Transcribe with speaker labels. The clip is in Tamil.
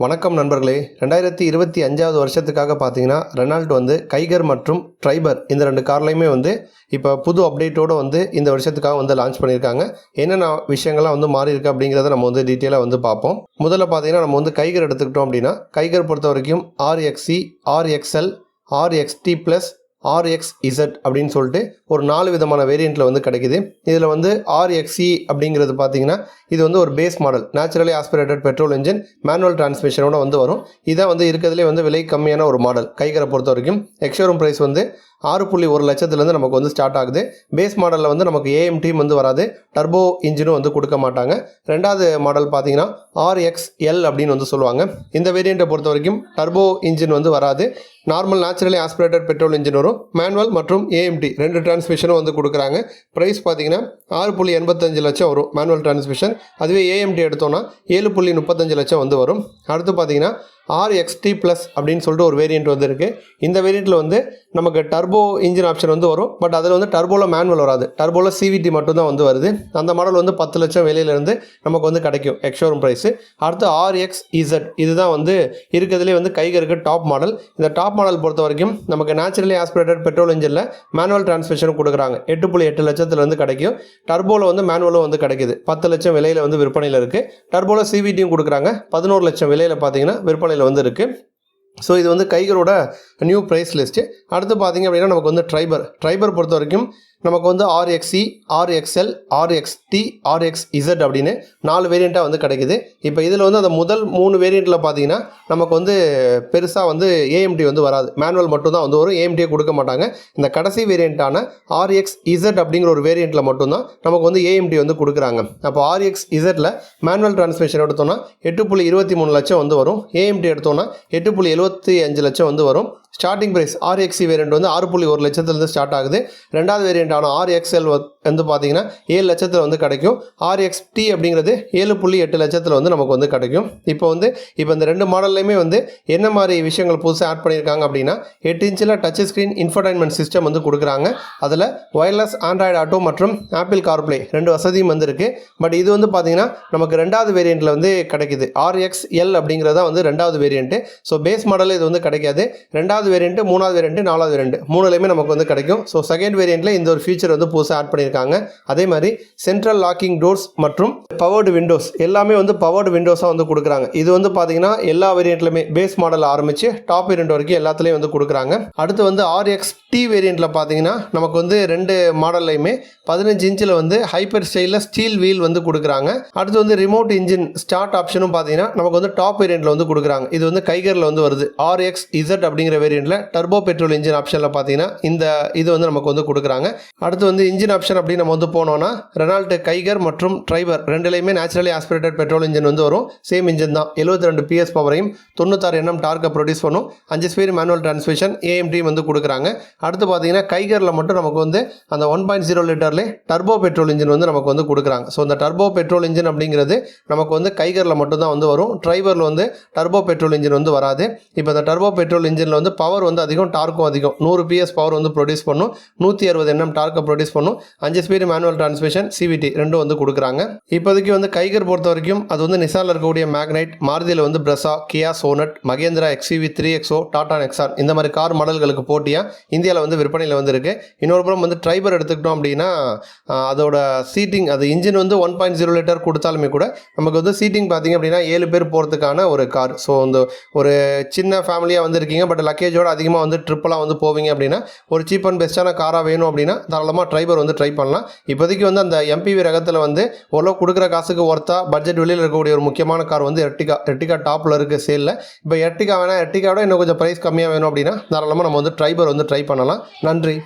Speaker 1: வணக்கம் நண்பர்களே. ரெண்டாயிரத்தி இருபத்தி அஞ்சாவது வருஷத்துக்காக பார்த்தீங்கன்னா ரெனால்ட் வந்து கைகர் மற்றும் ட்ரைபர் இந்த ரெண்டு கார்லையுமே வந்து இப்போ புது அப்டேட்டோடு வந்து இந்த வருஷத்துக்காக வந்து லான்ச் பண்ணியிருக்காங்க. என்னென்ன விஷயங்கள்லாம் வந்து மாறி இருக்கு அப்படிங்கிறத நம்ம வந்து டீட்டெயிலாக வந்து பார்ப்போம். முதல்ல பார்த்தீங்கன்னா நம்ம வந்து கைகர் எடுத்துக்கிட்டோம் அப்படின்னா கைகர் பொறுத்த வரைக்கும் RXE RXL RXT plus RX Z அப்படின்னு சொல்லிட்டு ஒரு நாலு விதமான வேரியண்ட்டில் வந்து கிடைக்குது. இதில் வந்து ஆர்எக்ஸ்இ அப்படிங்கிறது பார்த்தீங்கன்னா இது வந்து ஒரு base model naturally aspirated petrol engine manual டிரான்ஸ்மிஷனோட வந்து வரும். இதான் வந்து இருக்கிறதுலே வந்து விலை கம்மியான ஒரு மாடல் கைகரை பொறுத்த வரைக்கும் எக்ஷோரூம் ப்ரைஸ் வந்து ஆறு புள்ளி ஒரு லட்சத்துலேருந்து நமக்கு வந்து ஸ்டார்ட் ஆகுது. பேஸ் மாடலில் வந்து நமக்கு ஏஎம் டீம் வந்து வராது. டர்போ இன்ஜினும் வந்து கொடுக்க மாட்டாங்க. ரெண்டாவது மாடல் பார்த்தீங்கன்னா ஆர்எக்ஸ்எல் அப்படின்னு வந்து சொல்லுவாங்க. இந்த வேரியண்ட்டை பொறுத்த வரைக்கும் டர்போ இன்ஜின் வந்து வராது. Normal naturally aspirated petrol engine வரும். மேனுவல் மற்றும் ஏஎம்டி ரெண்டு டிரான்ஸ்மிஷனும் வந்து கொடுக்குறாங்க. ப்ரைஸ் பார்த்தீங்கன்னா ஆறு புள்ளி எண்பத்தஞ்சு லட்சம் வரும். மேனுவல் டிரான்ஸ்மிஷன் அதுவே ஏஎம்டி எடுத்தோன்னா ஏழு புள்ளி முப்பத்தஞ்சு லட்சம் வந்து வரும். அடுத்து பார்த்தீங்கன்னா ஆர்எக்ஸ்டி ப்ளஸ் அப்படின்னு சொல்லிட்டு ஒரு வேரியண்ட் வந்துருக்கு. இந்த வேரியண்ட்டில் வந்து நமக்கு டர்போ இன்ஜின் ஆப்ஷன் வந்து வரும். பட் அதில் வந்து டர்போவில் மேனுவல் வராது. டர்போவில் சிவிடி மட்டும்தான் வந்து வருது. அந்த மாடல் வந்து பத்து லட்சம் விலையிலேருந்து நமக்கு வந்து கிடைக்கும். எக்ஷோரூம் ப்ரைஸு அடுத்து ஆர்எக்ஸ் இசட் இதுதான் வந்து இருக்கிறதுலே வந்து கைகருக்கு டாப் மாடல் இந்த டாப் மாடல் பொறுத்த வரைக்கும் நமக்கு நேச்சுரலி ஆஸ்பிரேட்டட் பெட்ரோல் இன்ஜினில் மேனுவல் டிரான்ஸ்மிஷனும் கொடுக்குறாங்க. எட்டு புள்ளி எட்டு லட்சத்துலேருந்து கிடைக்கும். டர்போவில் வந்து மேனுவலும் வந்து கிடைக்குது. பத்து லட்சம் விலையில் வந்து விற்பனையில் இருக்குது டர்போவில் சிவிடியும் கொடுக்குறாங்க. பதினோரு லட்சம் விலையில் பார்த்தீங்கன்னா விற்பனையில் வந்து இருக்குது ஸோ இது வந்து கைகரோட நியூ ப்ரைஸ் லிஸ்ட்டு அடுத்து பார்த்தீங்க அப்படின்னா நமக்கு வந்து ட்ரைபர் ட்ரைபர் பொறுத்த வரைக்கும் நமக்கு வந்து RXI RXL RXT RX Z அப்படின்னு நாலு வேரியண்ட்டாக வந்து கிடைக்குது. இப்போ இதில் வந்து அந்த முதல் மூணு வேரியண்ட்டில் பார்த்தீங்கன்னா நமக்கு வந்து பெருசாக வந்து ஏஎம்டி வந்து வராது. மேனுவல் மட்டும்தான் வந்து வரும் ஏஎம்டியை கொடுக்க மாட்டாங்க. இந்த கடைசி வேரியண்ட்டான ஆர்எக்ஸ் இசட் அப்படிங்கிற ஒரு வேரியண்ட்டில் மட்டும்தான் நமக்கு வந்து ஏஎம்டி வந்து கொடுக்குறாங்க. அப்போ ஆர்எக்ஸ் இசட்டில் மேனுவல் டிரான்ஸ்மிஷன் எடுத்தோம்னா எட்டு புள்ளி இருபத்தி மூணு லட்சம் வந்து வரும். ஏஎம்டி எடுத்தோம்னா எட்டு புள்ளி எழுபத்தி அஞ்சு லட்சம் வந்து வரும். ஸ்டார்டிங் ப்ரைஸ் ஆர்எக்ஸி வேரியண்ட் வந்து ஆறு புள்ளி ஒரு லட்சத்துலேருந்து ஸ்டார்ட் ஆகுது. ரெண்டாவது வேரியண்டான ஆர்எக்ஸ்எல் வந்து பார்த்தீங்கன்னா ஏழு லட்சத்தில் வந்து கிடைக்கும். ஆர்எக்ஸ்டி அப்படிங்கிறது ஏழு புள்ளி எட்டு லட்சத்தில் வந்து நமக்கு வந்து கிடைக்கும். இப்போ வந்து இப்போ இந்த ரெண்டு மாடல்லையுமே வந்து என்ன மாதிரி விஷயங்கள் புதுசாக ஆட் பண்ணியிருக்காங்க அப்படின்னா எட்டு இன்ச்சில் டச் ஸ்க்ரீன் இன்ஃபர்டைன்மெண்ட் சிஸ்டம் வந்து கொடுக்குறாங்க. அதில் ஒயர்லெஸ் ஆண்ட்ராய்டு ஆட்டோ மற்றும் ஆப்பிள் கார்ப்ளே ரெண்டு வசதியும் வந்து இருக்குது பட் இது வந்து பார்த்தீங்கன்னா நமக்கு ரெண்டாவது வேரியண்ட்டில் வந்து கிடைக்குது. ஆர்எக்ஸ் எல் அப்படிங்கிறதா வந்து ரெண்டாவது வேரியண்ட்டு ஸோ பேஸ் மாடலில் இது வந்து கிடைக்காது. ரெண்டாவது வேரியண்ட்டு மூணாவது வேரியண்ட்டு நாலாவது வேரியண்ட்டு மூணுலையுமே நமக்கு வந்து கிடைக்கும். ஸோ செகண்ட் வேரியண்ட்டில் இந்த ஒரு ஃபீச்சர் வந்து புதுசாக ஆட் பண்ணியிருக்காங்க. அதே மாதிரி சென்ட்ரல் லாக்கிங் டோர்ஸ் மற்றும் பவர்டு விண்டோஸ் எல்லாமே வந்து பவர்டு விண்டோஸாக வந்து கொடுக்குறாங்க. இது வந்து பார்த்தீங்கன்னா எல்லா வேரியண்ட்லையுமே பேஸ் மாடல் ஆரம்பித்து டாப் வேரியண்ட் வரைக்கும் எல்லாத்துலேயும் வந்து கொடுக்குறாங்க. அடுத்து வந்து ஆர்எக்ஸ் டி வேரியண்ட்டில் பார்த்தீங்கன்னா நமக்கு வந்து ரெண்டு மாடல்லையுமே பதினஞ்சு இன்ச்சில் வந்து ஹைப்பர் ஸ்டைலில் ஸ்டீல் வீல் வந்து கொடுக்குறாங்க. அடுத்து வந்து ரிமோட் இன்ஜின் ஸ்டார்ட் ஆப்ஷனும் பார்த்தீங்கன்னா நமக்கு வந்து டாப் வேரியண்ட்டில் வந்து கொடுக்குறாங்க. இது வந்து கைகரில் வந்து வருது. ஆர்எக்ஸ் இசட் அப்படிங்கிற வேரியண்ட்டில் டர்போ பெட்ரோல் இன்ஜின் ஆப்ஷனில் பார்த்தீங்கன்னா இந்த இது வந்து நமக்கு வந்து கொடுக்குறாங்க. அடுத்து வந்து இன்ஜின் ஆப்ஷன் அப்படின்னு நம்ம வந்து போனோம்னா ரெனால்ட் கைகர் மற்றும் ட்ரைவர் ரெண்டுலேயுமே நேச்சுரலி ஆஸ்பிரேட்டட் பெட்ரோல் இன்ஜின் வந்து வரும். சேம் இன்ஜின் தான். எழுபத்தி ரெண்டு பிஎஸ் பவரையும் தொண்ணூத்தாறு எண்ணம் டார்க்கை ப்ரொடியூஸ் பண்ணும். அஞ்சு ஸ்பீட் மேனுவல் டிரான்ஸ்மிஷன் ஏஎம்டி வந்து கொடுக்குறாங்க. அடுத்து பார்த்தீங்கன்னா கைகரில் மட்டும் நமக்கு வந்து அந்த ஒன் பாயிண்ட் ஜீரோ லிட்டர்லேயே டர்போ பெட்ரோல் இன்ஜின் வந்து நமக்கு வந்து கொடுக்குறாங்க. ஸோ இந்த டர்போ பெட்ரோல் இன்ஜின் அப்படிங்கிறது நமக்கு வந்து கைகரில் மட்டும் தான் வந்து வரும். ட்ரைவரில் வந்து டர்போ பெட்ரோல் இன்ஜின் வந்து வராது. இப்போ இந்த டர்போ பெட்ரோல் இன்ஜினில் வந்து பவர் வந்து அதிகம் டார்க்கும் அதிகம். நூறு பிஎஸ் பவர் வந்து ப்ரொடியூஸ் பண்ணும். நூற்றி அறுபது எண்ணம் டார்க்கை ப்ரொடியூஸ் பண்ணும். அஞ்சு ஸ்பீடு மேனுவல் டிரான்ஸ்மிஷன் சிவிடி ரெண்டும் வந்து கொடுக்குறாங்க. இப்போதைக்கு வந்து கைகர் பொறுத்த வரைக்கும் அது வந்து நிசானில் இருக்கக்கூடிய மேக்னைட் மாருதியில் வந்து Brezza Kia Sonet Mahindra XUV three XO Tata Nexon இந்த மாதிரி கார் மாடல்களுக்கு போட்டியாக இந்தியாவில் வந்து விற்பனையில் வந்து இன்னொரு புறம் வந்து ட்ரைபர் எடுத்துக்கிட்டோம் அப்படின்னா அதோட சீட்டிங் அது இன்ஜின் வந்து ஒன் பாயிண்ட் ஜீரோ லிட்டர் கொடுத்தாலுமே கூட நமக்கு வந்து சீட்டிங் பார்த்தீங்க அப்படின்னா ஏழு பேர் போகிறதுக்கான ஒரு கார் ஸோ இந்த ஒரு சின்ன ஃபேமிலியாக வந்து இருக்கீங்க பட் லக்கேஜோட அதிகமாக வந்து ட்ரிப்பெல்லாம் வந்து போவீங்க அப்படின்னா ஒரு சீப் அண்ட் பெஸ்ட்டான காராக வேணும் அப்படின்னா தாராளமாக ட்ரைபர் வந்து ட்ரை பண்ணலாம். இப்போதைக்கு வந்து அந்த எம்பிவி ரகத்தில் வந்து ஓரளவு கொடுக்குற காசுக்கு ஒர்த்தா பட்ஜெட் வெளியில் இருக்கக்கூடிய ஒரு முக்கியமான கார் வந்து எர்டிகா எர்டிகா டாப்பில் இருக்குது சேலில் இப்போ எர்டிகா வேணால் எர்டிகாவோட இன்னும் கொஞ்சம் ப்ரைஸ் கம்மியாக வேணும் அப்படின்னா தாராளமாக நம்ம வந்து ட்ரைபர் வந்து ட்ரை பண்ணலாம். நன்றி.